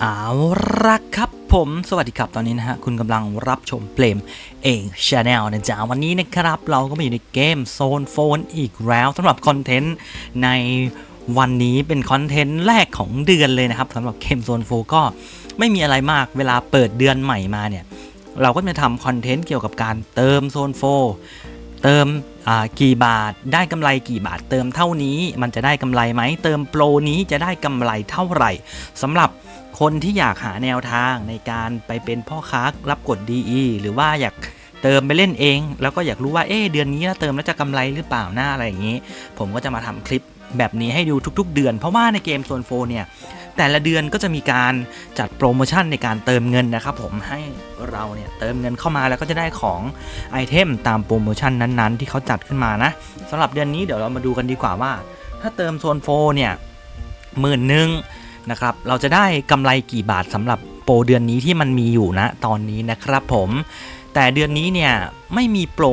เอาละครับผมสวัสดีครับตอนนี้นะฮะ คุณกำลังรับชมเปลมเองชาแนลนะจ๊ะ วันนี้นะครับ เราก็มาอยู่ในเกมโซนโฟนอีกแล้วสำหรับคอนเทนต์ในวันนี้เป็นคอนเทนต์แรกของเดือนเลยนะครับสำหรับเกมโซนโฟก็ไม่มีอะไรมากเวลาเปิดเดือนใหม่มาเนี่ย เราก็จะทำคอนเทนต์เกี่ยวกับการเติมโซนโฟ เติมกี่บาทได้กำไรกี่บาทเติมเท่านี้ มันจะได้กำไรไหมเติมโปรนี้จะได้กำไรเท่าไหร่สำหรับคนที่อยากหาแนวทางในการไปเป็นพ่อค้ารับกด DE หรือว่าอยากเติมไปเล่นเอง แล้วก็อยากรู้ว่าเอ๊เดือนนี้เติมแล้วจะกำไรหรือเปล่าหน้าอะไรอย่างนี้ ผมก็จะมาทำคลิปแบบนี้ให้ดูทุก ๆ เดือน เพราะว่าในเกมโซนโฟเนี่ย แต่ละเดือนก็จะมีการจัดโปรโมชั่นในการเติมเงินนะครับผมให้เราเนี่ยเติมเงินเข้ามาแล้วก็จะได้ของไอเทมตามโปรโมชั่นนั้นๆ ที่เขาจัดขึ้นมานะสำหรับเดือนนี้เดี๋ยวเรามาดูกันดีกว่าว่า ถ้าเติมโซนโฟเนี่ยหมื่นหนึ่งนะครับเราจะได้กำไรกี่บาทสำหรับโปรเดือนนี้ที่มันมีอยู่นะตอนนี้นะครับผมแต่เดือนนี้เนี่ยไม่มีโปร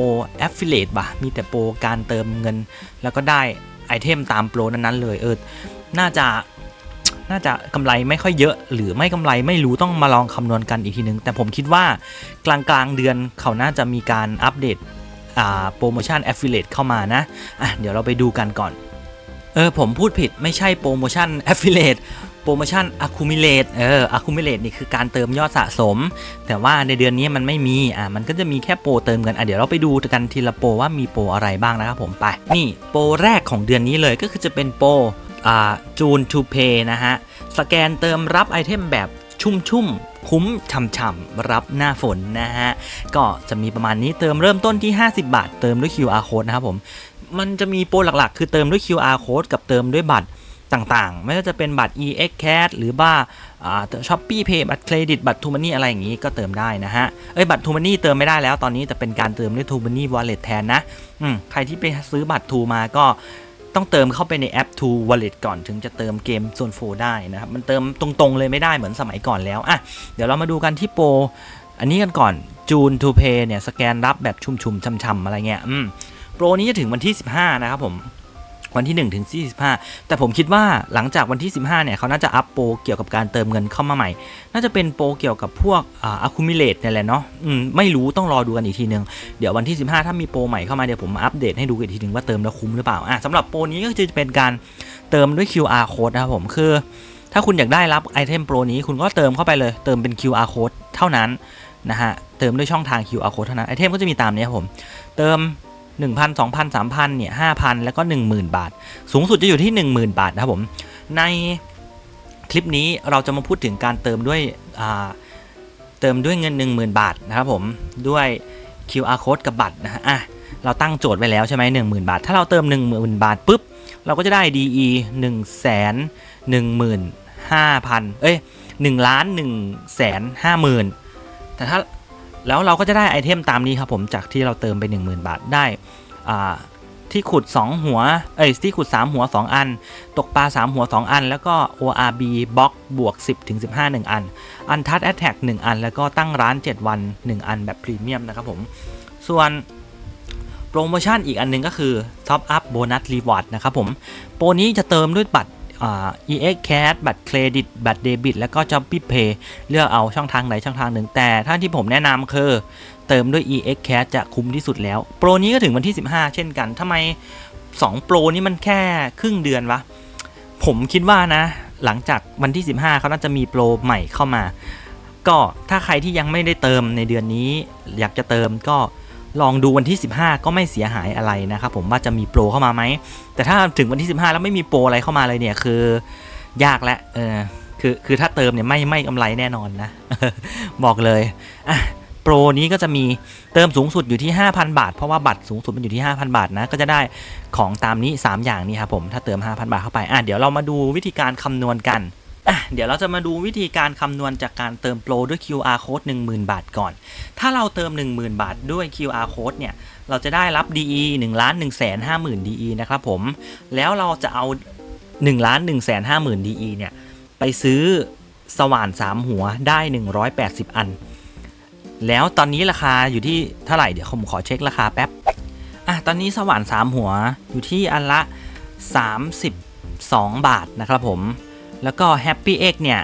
Affiliate บะมีแต่โปรการเติมเงิน แล้วก็ได้ไอเทมตามโปรนั้นๆเลยเออน่าจะ น่าจะกำไรไม่ค่อยเยอะ หรือไม่กำไรไม่รู้ต้องมาลองคำนวณกันอีกทีนึง แต่ผมคิดว่ากลางกลางเดือนเขาน่าจะมีการอัปเดตโปรโมชั่น Affiliate เข้ามานะะเดี๋ยวเราไปดูกันก่อน เออผมพูดผิดไม่ใช่โปรโมชั่น Affiliate โปรโมชั่น Accumulate เออ Accumulate นี่คือการเติมยอดสะสม แต่ว่าในเดือนนี้มันไม่มี อะมันก็จะมีแค่โปรเติมเงิน อะ เดี๋ยวเราไปดูกันทีละโปรว่ามีโปรอะไรบ้างนะครับผมไป นี่ โปรแรกของเดือนนี้เลยก็คือจะเป็นโปร จูนทูเพย์นะฮะ สแกนเติมรับไอเทมแบบชุ่มๆ คุ้มฉ่ำๆ รับหน้าฝนนะฮะ ก็จะมีประมาณนี้เติมเริ่มต้นที่ 50 บาท เติมด้วย QR code นะครับผม มันจะมีโปรหลักๆ คือเติมด้วย QR code กับเติมด้วยบัตรต่างๆ ไม่ว่าจะเป็นบัตร EX Cash หรือว่าช้อปปี้เพย์บัตรเครดิตบัตรทูมันนี่อะไรอย่างนี้ก็เติมได้นะฮะ เอ้ยบัตรทูมันนี่เติมไม่ได้แล้วตอนนี้แต่เป็นการเติมด้วยทูมันนี่วอลเล็ตแทนนะ อืมใครที่ไปซื้อบัตรทูมาก็ ต้องเติมเข้าไปในแอป To Wallet ก่อนถึงจะเติมเกมโซนโฟได้นะครับ มันเติมตรงๆเลยไม่ได้เหมือนสมัยก่อนแล้วอะเดี๋ยวเรามาดูกันที่โปรอันนี้กันก่อนจูน to pay เนี่ยสแกนรับแบบชุ่มๆช่ำๆอะไรเงี้ยอืมโปรนี้จะถึงวันที่ 15 นะครับผม วันที่ 1 ถึงที่15แต่ผมคิดว่าหลังจากวันที่ 15 เนี่ย เขาน่าจะอัปโปรเกี่ยวกับการเติมเงินเข้ามาใหม่ น่าจะเป็นโปรเกี่ยวกับพวกอ่า accumulate เนี่ยแหละเนาะอืมไม่รู้ต้องรอดูกันอีกทีนึง เดี๋ยววันที่ 15 ถ้ามีโปรใหม่เข้ามา เดี๋ยวผมมาอัปเดตให้ดูอีกทีนึงว่าเติมแล้วคุ้มหรือเปล่าอะสำหรับโปรนี้ก็จะเป็นการเติมด้วย QR code นะครับผมคือ ถ้าคุณอยากได้รับไอเทมโปรนี้คุณก็เติมเข้าไปเลย เติมเป็น QR code เท่านั้นนะฮะเติมด้วยช่องทาง QR code เท่านั้นไอเทมก็จะมีตามนี้ครับผมเติม 1,000 2,000 3,000เนี่ย5,000 แล้วก็ 10,000 บาท สูงสุดจะอยู่ที่ 10,000 บาทนะครับผม ในคลิปนี้เราจะมาพูดถึงการเติมด้วยเติมด้วยเงิน 10,000 บาทนะครับผมด้วย QR code กับบัตรนะฮะอะเราตั้งโจทย์ไว้แล้วใช่ไหม10,000บาท ถ้าเราเติม 10,000 บาทปุ๊บ เราก็จะได้ DE 1 1 5 0 0 0 เอ้ย1ล้าน1แสน5หมื่นแต่ถ้า แล้วเราก็จะได้ไอเทมตามนี้ครับผมจากที่เราเติมไป 10,000 บาทได้อ่าที่ขุด 2 หัว เอ้ยที่ขุด 3 หัว 2 อัน ตกปลา 3 หัว 2 อัน แล้วก็ ORB บล็อกบวก 10ถึง15 1 อัน อันทัดแอตแทก1อัน แล้วก็ตั้งร้าน 7 วัน 1 อันแบบพรีเมียมนะครับผม ส่วนโปรโมชั่นอีกอันหนึงก็คือ Top Up Bonus Reward นะครับผม โปรนี้จะเติมด้วยบัตร EX Cash บัตรเครดิต บัตรเดบิต แล้วก็ j o b b y Pay เลือกเอาช่องทางไหนช่องทางหนึ่ง แต่ถ้าที่ผมแนะนำคือ เติมด้วย EX Cash จะคุ้มที่สุดแล้ว โปรนี้ก็ถึงวันที่ 15 เช่นกันทำไม 2 โปรนี้มันแค่ครึ่งเดือนวะ ผมคิดว่านะ หลังจากวันที่ 15เขาน่าจะมีโปรใหม่เข้ามา ก็ถ้าใครที่ยังไม่ได้เติมในเดือนนี้ อยากจะเติมก็ ลองดูวันที่ 15 ก็ไม่เสียหายอะไรนะครับผมว่าจะมีโปรเข้ามาไหม แต่ถ้าถึงวันที่ 15 แล้วไม่มีโปรอะไรเข้ามาเลยเนี่ยคือยากแล้วเออคือคือถ้าเติมเนี่ยไม่ไม่กำไรแน่นอนนะ บอกเลยอะโปรนี้ก็จะมีเติมสูงสุดอยู่ที่ 5,000 บาท เพราะว่าบัตรสูงสุดมันอยู่ที่ 5,000 บาทนะก็จะได้ของตามนี้ 3 อย่างนี้ครับผมถ้าเติม 5,000 บาทเข้าไปอะเดี๋ยวเรามาดูวิธีการคำนวณกัน อะเดี๋ยวเราจะมาดูวิธีการคำนวณจากการเติมโปรด้วย QR code 10,000 บาทก่อน ถ้าเราเติม 10,000 บาทด้วย QR code เนี่ย เราจะได้รับ DE 1ล้าน1แสน50,000 DE นะครับผม แล้วเราจะเอา1ล้าน1แสน50,000 DE เนี่ย ไปซื้อสว่าน 3 หัวได้ 180 อัน แล้วตอนนี้ราคาอยู่ที่เท่าไหร่ เดี๋ยวผมขอเช็คราคาแป๊บ อะ ตอนนี้สว่าน 3 หัวอยู่ที่อันละ 32 บาทนะครับผม แล้วก็ Happy Egg เนี่ย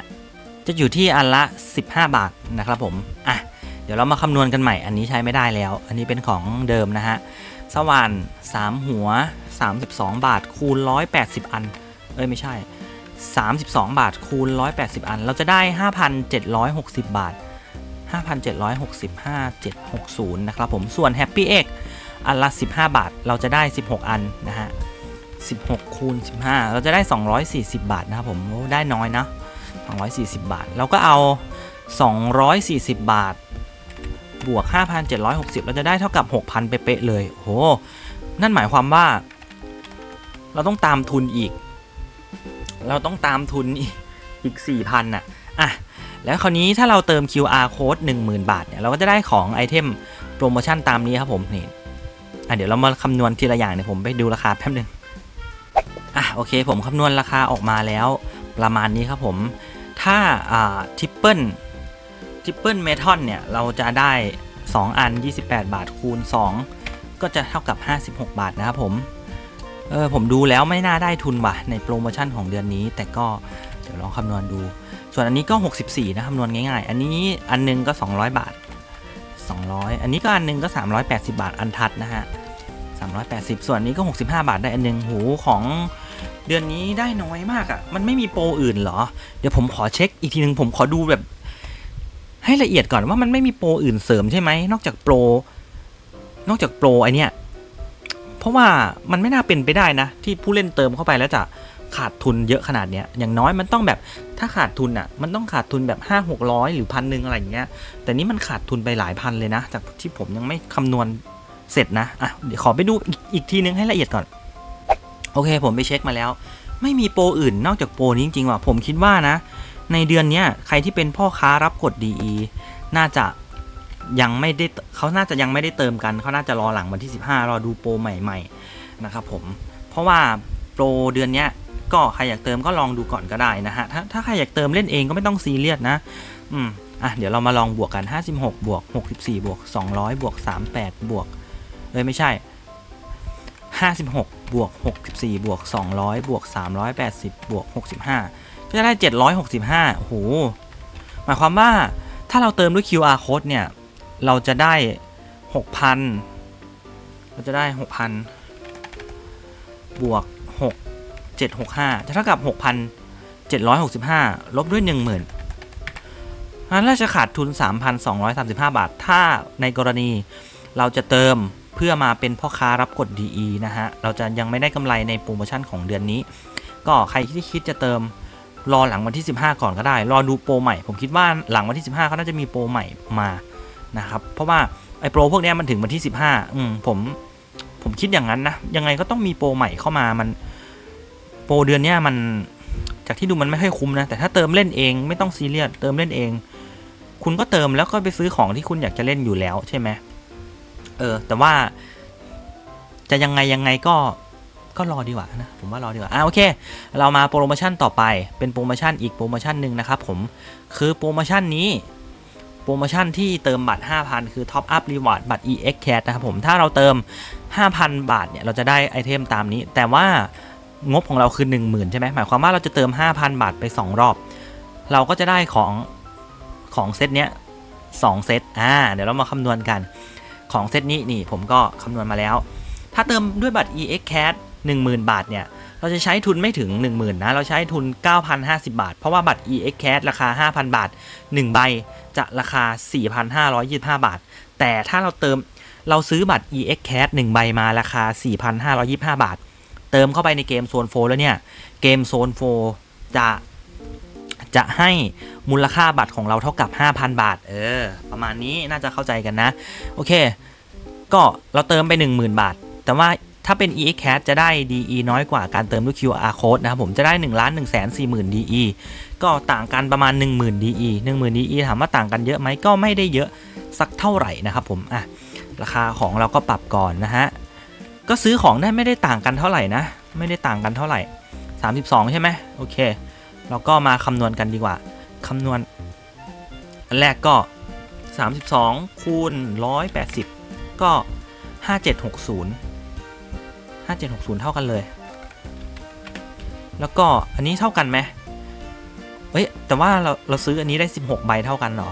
จะอยู่ที่อันละ 15 บาทนะครับผม อะ เดี๋ยวเรามาคำนวณกันใหม่ อันนี้ใช้ไม่ได้แล้ว อันนี้เป็นของเดิมนะฮะ สว่าน 3 หัว 32 บาท คูณ 180 อัน เอ้ย ไม่ใช่ 32 บาท คูณ 180 อัน เราจะได้ 5,760 บาท 5,765.760 นะครับผม ส่วน Happy Egg อันละ 15 บาท เราจะได้ 16 อันนะฮะ 16คูณ15 เราจะได้ 240 บาทนะครับผมโอ้ได้น้อยนะ 240 บาท เราก็เอา 240 บาท บวก 5,760 เราจะได้เท่ากับ 6,000 เป๊ะเลยโหนั่นหมายความว่า เราต้องตามทุนอีก เราต้องตามทุนอีกอีก 4,000น่ะอะแล้วคราวนี้ถ้าเราเติม QR code 10,000 บาทเนี่ยเราก็จะได้ของไอเทมโปรโมชั่นตามนี้ครับผมนี่อะเดี๋ยวเรามาคำนวณทีละอย่างเนี่ยผมไปดูราคาแป๊บนึง อะโอเค ผมคำนวณราคาออกมาแล้วประมาณนี้ครับผม ถ้าอ่าทิปเปิลทิปเปิลเมทัลเนี่ย เราจะได้ 2 อัน 28 บาทคูณ 2 ก็จะเท่ากับ 56 บาทนะครับผม เออผมดูแล้วไม่น่าได้ทุนว่ะ ในโปรโมชั่นของเดือนนี้ แต่ก็เดี๋ยวลองคำนวณดู ส่วนอันนี้ก็ 64 นะคำนวณง่ายๆ อันนี้อันหนึงก็ 200 บาท 200 อันนี้ก็อันหนึงก็ 380 บาทอันทัดนะฮะ380 ส่วนนนี้ก็ 65 บาทได้อันหนึงหูของ เดือนนี้ได้น้อยมากอะ่ะ มันไม่มีโปรอื่นเหรอ เดี๋ยวผมขอเช็คอีกทีหนึ่งผมขอดูแบบ ให้ละเอียดก่อนว่ามันไม่มีโปรอื่นเสริมใช่ไหม นอกจากโปร นอกจากโปรไอเนี้ย เพราะว่ามันไม่น่าเป็นไปได้นะ ที่ผู้เล่นเติมเข้าไปแล้วจะขาดทุนเยอะขนาดเนี้ย อย่างน้อยมันต้องแบบถ้าขาดทุนอะ มันต้องขาดทุนแบบ 5 6 0 0 หรือพันหนึ่งอะไรอย่างเงี้ย แต่นี้มันขาดทุนไปหลายพันเลยนะ จากที่ผมยังไม่คำนวณเสร็จนะ อะ เดี๋ยวขอไปดูอีกอีกทีนึงให้ละเอียดก่อน โอเค ผมไปเช็คมาแล้ว ไม่มีโปรอื่นนอกจากโปรนี้จริงๆว่ะผมคิดว่านะ ในเดือนนี้ใครที่เป็นพ่อค้ารับกด DE น่าจะยังไม่ได้เขาน่าจะยังไม่ได้เติมกันเขาน่าจะรอหลังวันที่ 15 รอดูโปรใหม่ๆนะครับผมเพราะว่าโปรเดือนนี้ก็ใครอยากเติมก็ลองดูก่อนก็ได้นะฮะถ้าถ้าใครอยากเติมเล่นเองก็ไม่ต้องซีเรียสนะ อืมอะเดี๋ยวเรามาลองบวกกัน 56 บวก 64 บวก 200 บวก 38 บวก เอ้ยไม่ใช่ 56 บวก 64 บวก 200 บวก 380 บวก 65 ก็จะได้ 765 โอ้โห หมายความว่าถ้าเราเติมด้วย QR code เนี่ย เราจะได้ 6,000 เราจะได้ 6,000 บวก 6 765 จะเท่ากับ 6,765 ลบด้วย 10,000นั้นเราจะขาดทุน 3,235 บาท ถ้าในกรณีเราจะเติม เพื่อมาเป็นพ่อค้ารับกด DE นะฮะ เราจะยังไม่ได้กำไรในโปรโมชั่นของเดือนนี้ ก็ใครที่คิดจะเติมรอหลังวันที่ 15 ก่อนก็ได้ รอดูโปรใหม่ ผมคิดว่าหลังวันที่ 15เขาน่าจะมีโปรใหม่มานะครับ เพราะว่าไอ้โปรพวกนี้มันถึงวันที่ 15 อืมผมผมคิดอย่างนั้นนะ ยังไงก็ต้องมีโปรใหม่เข้ามา มันโปรเดือนนี้มันจากที่ดูมันไม่ค่อยคุ้มนะ แต่ถ้าเติมเล่นเองไม่ต้องซีเรียส เติมเล่นเอง คุณก็เติมแล้วก็ไปซื้อของที่คุณอยากจะเล่นอยู่แล้วใช่ไหม เออ แต่ว่า จะยังไงยังไงก็ก็รอดีกว่านะ ผมว่ารอดีกว่า อ่าโอเค เรามาโปรโมชั่นต่อไป เป็นโปรโมชั่นอีกโปรโมชั่นหนึ่งนะครับผม คือโปรโมชั่นนี้ โปรโมชั่นที่เติมบัตร 5,000 คือ Top Up Reward บัตร EX Cat นะครับผม ถ้าเราเติม 5,000 บาทเนี่ย เราจะได้ไอเทมตามนี้ แต่ว่างบของเราคือ 10,000 ใช่ไหม หมายความว่าเราจะเติม 5,000 บาทไป 2 รอบ เราก็จะได้ของของเซตเนี้ย2เซต อ่า เดี๋ยวเรามาคำนวณกัน ของเซตนี้นี่ผมก็คำนวณมาแล้ว ถ้าเติมด้วยบัตร EX Cat 10,000 บาทเนี่ย เราจะใช้ทุนไม่ถึง 10,000นะ เราใช้ทุน 9,050 บาท เพราะว่าบัตร EX Cat ราคา 5,000 บาท 1 ใบจะราคา 4,525 บาท แต่ถ้าเราเติมเราซื้อบัตร EX Cat 1ใบมาราคา 4,525 บาท เติมเข้าไปในเกมโซนโฟแล้วเนี่ย เกมโซนโฟจะ จะให้มูลค่าบัตรของเราเท่ากับ 5,000 บาท เออ ประมาณนี้น่าจะเข้าใจกันนะ โอเค ก็เราเติมไป 10,000 บาท แต่ว่าถ้าเป็น EX Cat จะได้ DE น้อยกว่าการเติมด้วย QR code นะครับผมจะได้1ล้าน1 4 0 0 0 0 DE ก็ต่างกันประมาณ 10,000 DE 10,000 DE ถามว่าต่างกันเยอะไหมก็ไม่ได้เยอะสักเท่าไหร่นะครับผมอะราคาของเราก็ปรับก่อนนะฮะก็ซื้อของได้ไม่ได้ต่างกันเท่าไหร่นะ ไม่ได้ต่างกันเท่าไหร่ 32 ใช่ไหมโอเค เราก็มาคำนวณกันดีกว่าคำนวณ อันแรกก็ 32 คูณ 180 ก็ 5760 5760 เท่ากันเลย แล้วก็อันนี้เท่ากันไหมเอ้ย แต่ว่าเราเราซื้ออันนี้ได้ 16 ใบเท่ากันเหรอ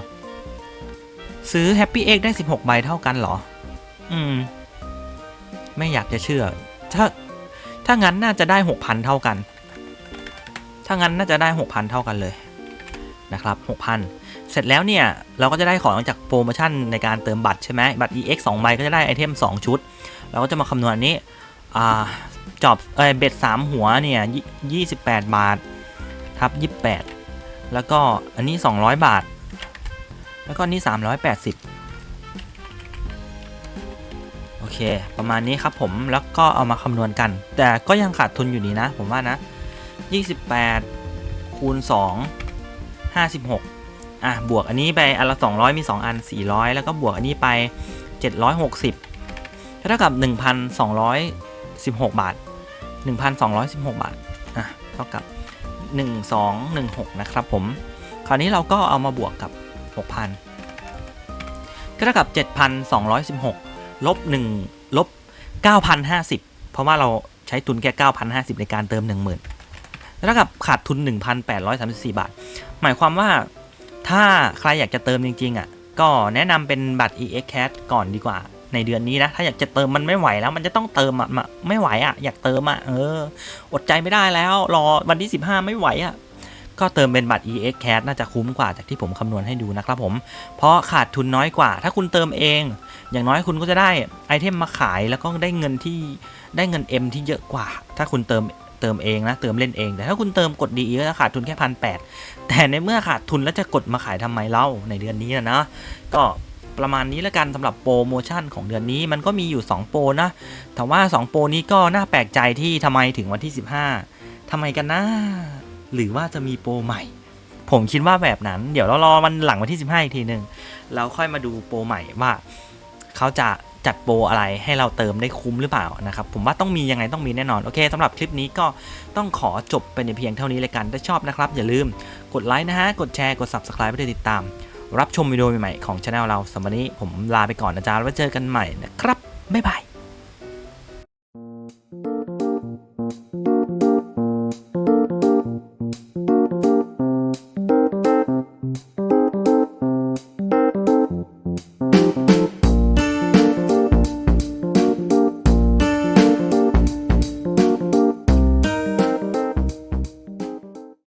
ซื้อ Happy Egg ได้ 16 ใบเท่ากันเหรอ อืม ไม่อยากจะเชื่อ ถ้า ถ้างั้นน่าจะได้ 6,000 เท่ากัน ถ้างั้นน่าจะได้ 6,000 เท่ากันเลยนะครับ6,000 เสร็จแล้วเนี่ย เราก็จะได้ของจากโปรโมชั่นในการเติมบัตรใช่ไหมบัตร EX 2ใบก็จะได้ไอเทม 2 ชุด เราก็จะมาคำนวณนนี้จอบเอเบ็ด 3 หัวเนี่ยยี่28 บาททับ28 แล้วก็อันนี้ 200 บาท แล้วก็อันนี้380 โอเค ประมาณนี้ครับผมแล้วก็เอามาคำนวณกัน แต่ก็ยังขาดทุนอยู่ดีนะ ผมว่านะ 28 คูณ 2 56 อะ บวกอันนี้ไปอันละ 200 มี 2 อัน 400 แล้วก็บวกอันนี้ไป 760เท่ากับ 1,216 บาท 1,216 บาท อะ เท่ากับ 1216 นะครับผม คราวนี้เราก็เอามาบวกกับ 6,000 ก็เท่ากับ 7,216 ลบ 1 ลบ 9,050 เพราะว่าเราใช้ทุนแค่ 9,050 ในการเติม 10,000 เท่ากับขาดทุน 1,834 บาท หมายความว่าถ้าใครอยากจะเติมจริงๆอะก็แนะนำเป็นบัตร EX Cash ก่อนดีกว่าในเดือนนี้นะ ถ้าอยากจะเติมมันไม่ไหวแล้ว มันจะต้องเติมอะไม่ไหวอะ อยากเติมอะ เออ อดใจไม่ได้แล้ว รอวันที่ 15 ไม่ไหวอะ ก็เติมเป็นบัตร EX Cash น่าจะคุ้มกว่าจากที่ผมคำนวณให้ดูนะครับผม เพราะขาดทุนน้อยกว่า ถ้าคุณเติมเอง อย่างน้อยคุณก็จะได้ไอเทมมาขายแล้วก็ได้เงินที่ได้เงิน M ที่เยอะกว่า ถ้าคุณเติม เติมเองนะเติมเล่นเองแต่ถ้าคุณเติมกด DE ก็จะขาดทุนแค่พันแแต่ในเมื่อขาดทุนแล้วจะกดมาขายทำไมเล่าในเดือนนี้นะนะก็ประมาณนี้แล้วกันสำหรับโปรโมชั่นของเดือนนี้มันก็มีอยู่ 2 โปรนะแต่ว่า 2 โปรนี้ก็น่าแปลกใจที่ทำไมถึงวันที่ 15ทำไมกันนะหรือว่าจะมีโปรใหม่ ผมคิดว่าแบบนั้น เดี๋ยวเรารอวันหลังวันที่ 15 อีกทีหนึ่งเราค่อยมาดูโปรใหม่ว่า เขาจะ จัดโปรอะไรให้เราเติมได้คุ้มหรือเปล่านะครับ ผมว่าต้องมียังไงต้องมีแน่นอน โอเคสำหรับคลิปนี้ก็ต้องขอจบไปในเพียงเท่านี้เลยกัน ถ้าชอบนะครับ อย่าลืมกดไลค์นะฮะ กดแชร์ กด Subscribe เพื่อติดตาม รับชมวิดีโอใหม่ๆของช anel เราสำหรับวันนี้ผมลาไปก่อนนะจ๊ะแล้วไว้เจอกันใหม่นะครับบ๊ายบาย